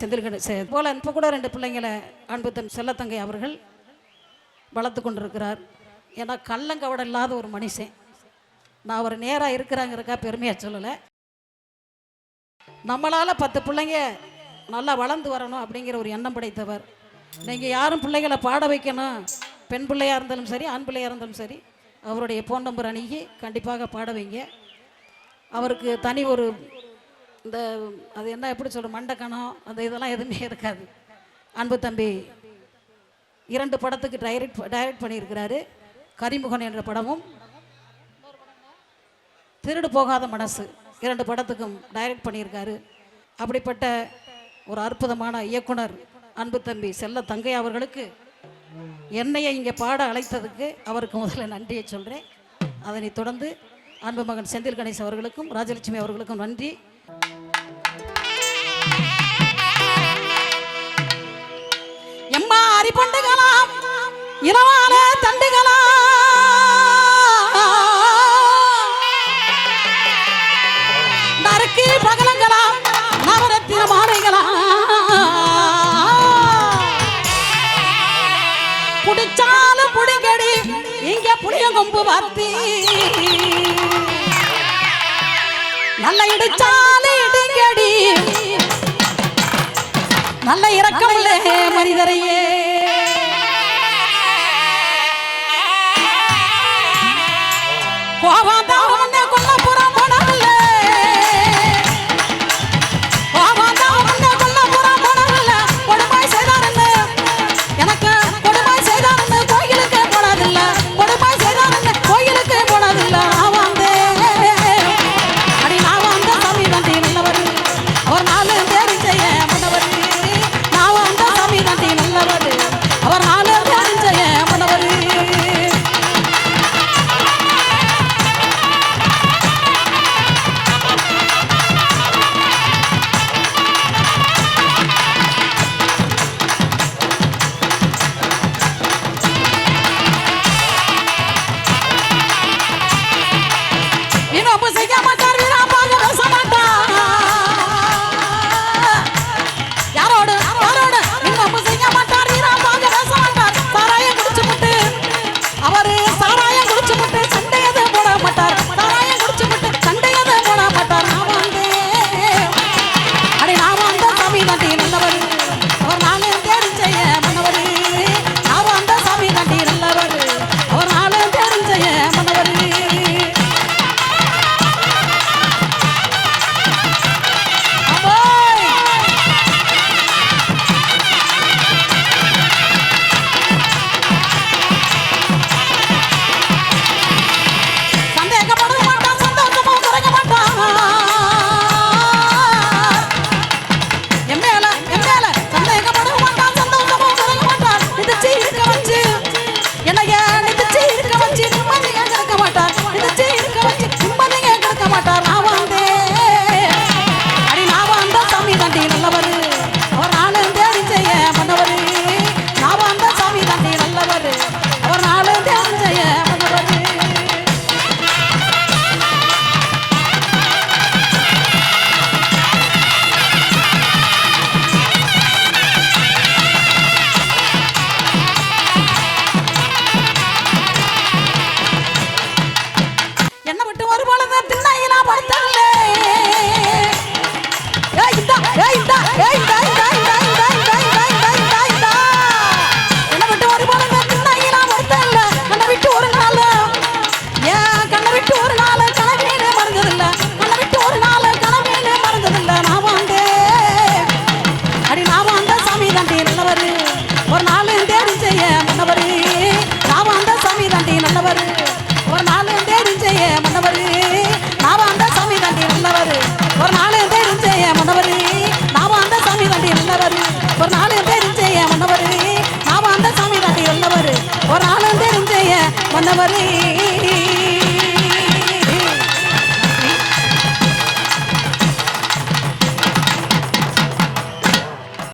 செந்தில்கடை செ போல இப்போ கூட ரெண்டு பிள்ளைங்களை அன்பு தன் செல்லத்தங்கை அவர்கள் வளர்த்து கொண்டிருக்கிறார். ஏன்னா கள்ளங்கவடம் இல்லாத ஒரு மனுஷன். நான் அவர் நேராக இருக்கிறாங்கிறக்கா பெருமையாக சொல்லலை. நம்மளால் பத்து பிள்ளைங்க நல்லா வளர்ந்து வரணும் அப்படிங்கிற ஒரு எண்ணம் படைத்தவர். நீங்கள் யாரும் பிள்ளைகளை பாட வைக்கணும். பெண் பிள்ளையாக இருந்தாலும் சரி ஆண் பிள்ளையாக இருந்தாலும் சரி அவருடைய ஃபோன் நம்பர் அணுகி கண்டிப்பாக பாட வைங்க. அவருக்கு தனி ஒரு இந்த அது என்ன எப்படி சொல்கிற மண்டக்கணம் அந்த இதெல்லாம் எதுவுமே இருக்காது. அன்பு தம்பி இரண்டு படத்துக்கு டைரக்ட் டைரக்ட் பண்ணியிருக்கிறாரு. கரிமுகன் என்ற படமும் திருடு போகாத மனசு இரண்டு படத்துக்கும் டைரக்ட் பண்ணியிருக்காரு. அப்படிப்பட்ட ஒரு அற்புதமான இயக்குனர் அன்பு தம்பி செல்ல தங்கை அவர்களுக்கு என்னையை இங்கே பாட அழைத்ததுக்கு அவருக்கு முதல்ல நன்றியை சொல்கிறேன் அதனைத் தொடர்ந்து அன்பு மகன் செந்தில் கணேஷ் அவர்களுக்கும் ராஜலட்சுமி அவர்களுக்கும் நன்றி. எம்மா அரிபண்டுகளாம் இனவான தண்டுகளா நறுக்கு பகலங்களா நவரத்தின மாலைகளா புடிச்சாலும் புடிங்கடி இங்க புளியங்கொம்பு வாத்தி நல்ல இடிச்சாலும் இடிங்கடி. நல்ல இரக்கமில்லே ஆண்டவரே